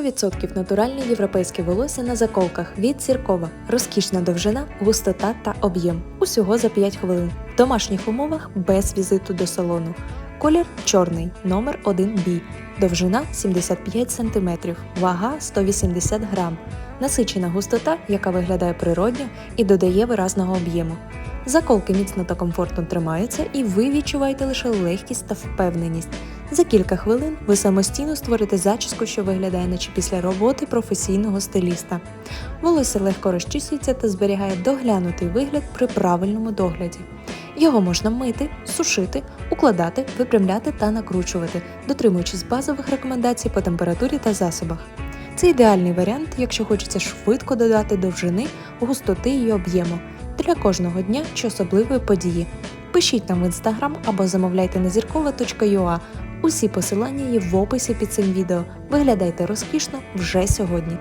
100% натуральне європейське волосся на заколках від Сіркова. Розкішна довжина, густота та об'єм. Усього за 5 хвилин. В домашніх умовах без візиту до салону. Колір чорний, номер 1B. Довжина 75 см, вага 180 грам. Насичена густота, яка виглядає природньо і додає виразного об'єму. Заколки міцно та комфортно тримаються, і ви відчуваєте лише легкість та впевненість. За кілька хвилин ви самостійно створите зачіску, що виглядає наче після роботи професійного стиліста. Волосся легко розчісується та зберігає доглянутий вигляд при правильному догляді. Його можна мити, сушити, укладати, випрямляти та накручувати, дотримуючись базових рекомендацій по температурі та засобах. Це ідеальний варіант, якщо хочеться швидко додати довжини, густоти і об'єму для кожного дня чи особливої події. Пишіть нам в інстаграм або замовляйте на зіркова.ua. Усі посилання є в описі під цим відео. Виглядайте розкішно вже сьогодні.